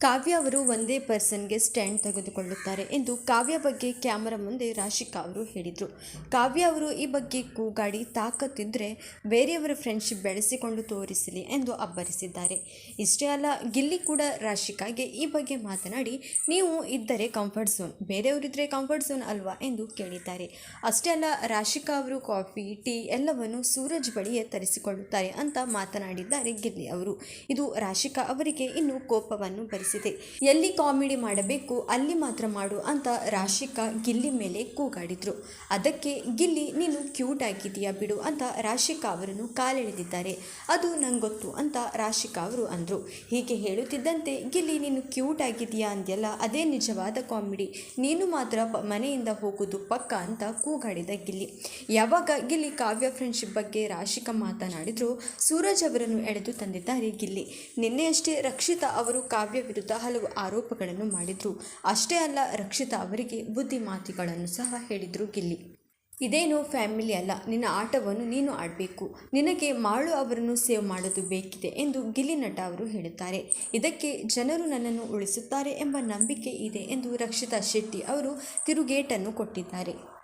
ಕಾವ್ಯ ಅವರು ಒಂದೇ ಪರ್ಸನ್ಗೆ ಸ್ಟ್ಯಾಂಡ್ ತೆಗೆದುಕೊಳ್ಳುತ್ತಾರೆ ಎಂದು ಕಾವ್ಯ ಬಗ್ಗೆ ಕ್ಯಾಮರಾ ಮುಂದೆ ರಾಶಿಕಾ ಅವರು ಹೇಳಿದರು. ಕಾವ್ಯ ಅವರು ಈ ಬಗ್ಗೆ ಕೂಗಾಡಿ ತಾಕತ್ತಿದ್ದರೆ ಬೇರೆಯವರ ಫ್ರೆಂಡ್ಶಿಪ್ ಬೆಳೆಸಿಕೊಂಡು ತೋರಿಸಲಿ ಎಂದು ಅಬ್ಬರಿಸಿದ್ದಾರೆ. ಇಷ್ಟೇ ಅಲ್ಲ, ಗಿಲ್ಲಿ ಕೂಡ ರಾಶಿಕಾಗೆ ಈ ಬಗ್ಗೆ ಮಾತನಾಡಿ, ನೀವು ಇದ್ದರೆ ಕಂಫರ್ಟ್ ಝೋನ್ ಬೇರೆಯವರಿದ್ದರೆ ಕಂಫರ್ಟ್ ಝೋನ್ ಅಲ್ವಾ? ಎಂದು ಕೇಳಿದ್ದಾರೆ. ಅಷ್ಟೇ ಅಲ್ಲ, ರಾಶಿಕಾ ಅವರು ಕಾಫಿ ಟೀ ಎಲ್ಲವನ್ನು ಸೂರಜ್ ಬಳಿಯೇ ತರಿಸಿಕೊಳ್ಳುತ್ತಾರೆ ಅಂತ ಮಾತನಾಡಿದ್ದಾರೆ ಗಿಲ್ಲಿ ಅವರು. ಇದು ರಾಶಿಕಾ ಅವರಿಗೆ ಇನ್ನೂ ಕೋಪವನ್ನು ಭರಿಸಿದೆ ಎಲ್ಲಿ ಕಾಮಿಡಿ ಮಾಡಬೇಕು, ಅಲ್ಲಿ ಮಾತ್ರ ಮಾಡು ಅಂತ ರಾಶಿಕಾ ಗಿಲ್ಲಿ ಮೇಲೆ ಕೂಗಾಡಿದ್ರು. ಅದಕ್ಕೆ, ಗಿಲ್ಲಿ, ನೀನು ಕ್ಯೂಟ್ ಆಗಿದೆಯಾ ಬಿಡು ಅಂತ ರಾಶಿಕಾ ಅವರನ್ನು ಕಾಲೆಳೆದಿದ್ದಾರೆ. ಅದು ನಂಗೊತ್ತು ಗೊತ್ತು ಅಂತ ರಾಶಿಕಾ ಅವರು ಅಂದರು. ಹೀಗೆ ಹೇಳುತ್ತಿದ್ದಂತೆ, ಗಿಲ್ಲಿ, ನೀನು ಕ್ಯೂಟ್ ಆಗಿದೆಯಾ ಅಂದ್ಯಲ್ಲ, ಅದೇ ನಿಜವಾದ ಕಾಮಿಡಿ. ನೀನು ಮಾತ್ರ ಮನೆಯಿಂದ ಹೋಗೋದು ಪಕ್ಕ ಅಂತ ಕೂಗಾಡಿದ ಗಿಲ್ಲಿ. ಯಾವಾಗ ಗಿಲ್ಲಿ ಕಾವ್ಯ ಫ್ರೆಂಡ್ಶಿಪ್ ಬಗ್ಗೆ ರಾಶಿಕಾ ಮಾತನಾಡಿದ್ರು, ಸೂರಜ್ ಅವರನ್ನು ಎಳೆದು ತಂದಿದ್ದಾರೆ ಗಿಲ್ಲಿ. ನಿನ್ನೆಯಷ್ಟೇ ರಕ್ಷಿತಾ ಅವರು ಕಾವ್ಯ ವಿರುದ್ಧ ಹಲವು ಆರೋಪಗಳನ್ನು ಮಾಡಿದ್ರು. ಅಷ್ಟೇ ಅಲ್ಲ, ರಕ್ಷಿತಾ ಅವರಿಗೆ ಬುದ್ಧಿ ಮಾತುಗಳನ್ನು ಸಹ ಹೇಳಿದರು ಗಿಲ್ಲಿ. ಇದೇನು ಫ್ಯಾಮಿಲಿ ಅಲ್ಲ, ನಿನ್ನ ಆಟವನ್ನು ನೀನು ಆಡಬೇಕು. ನಿನಗೆ ಮಾಳು ಅವರನ್ನು ಸೇವ್ ಮಾಡೋದು ಬೇಕಿದೆ ಎಂದು ಗಿಲ್ಲಿ ನಟ ಅವರು ಹೇಳುತ್ತಾರೆ. ಇದಕ್ಕೆ ಜನರು ನನ್ನನ್ನು ಉಳಿಸುತ್ತಾರೆ ಎಂಬ ನಂಬಿಕೆ ಇದೆ ಎಂದು ರಕ್ಷಿತಾ ಶೆಟ್ಟಿ ಅವರು ತಿರುಗೇಟನ್ನು ಕೊಟ್ಟಿದ್ದಾರೆ.